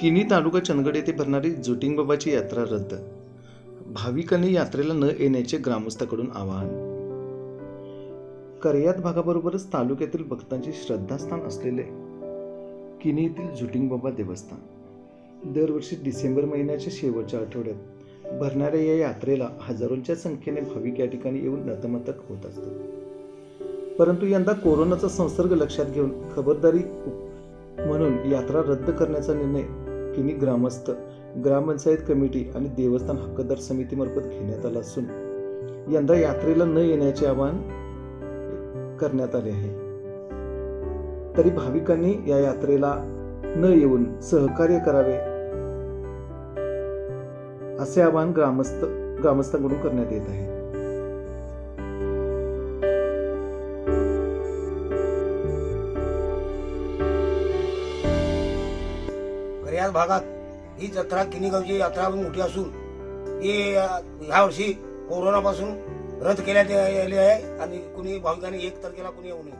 किनी तालुका चंदगड येथे भरणारी जुटिंगबाबाची यात्रा रद्द. भाविकांनी यात्रेला न येण्याचे ग्रामस्थाकडून आवाहन. कर्यात भागाबरोबरच तालुक्यातील भक्तांचे श्रद्धास्थान असलेले किनी येथील झुटिंगबाबा देवस्थान. दरवर्षी डिसेंबर महिन्याच्या शेवटच्या आठवड्यात भरणाऱ्या या यात्रेला हजारोंच्या संख्येने भाविक या ठिकाणी येऊन नतमतक होत असतात. परंतु यंदा कोरोनाचा संसर्ग लक्षात घेऊन खबरदारी म्हणून यात्रा रद्द करण्याचा निर्णय किनी ग्रामस्थ ग्रामपंचायत कमिटी आणि देवस्थान हक्कदार समितीमार्फत घेण्यात आला असून यंदा यात्रेला न येण्याचे आवाहन करण्यात आले आहे. तरी भाविकांनी या यात्रेला न येऊन सहकार्य करावे असे आवाहन ग्रामस्थ ग्रामस्थांकडून करण्यात येत आहे. बऱ्याच भागात ही जत्रा किनीगावची यात्रा मोठी असून ही ह्या वर्षी कोरोनापासून रद्द केल्यात आली आहे आणि कुणी भाविकांनी एक तारखेला कुणी येऊ नये.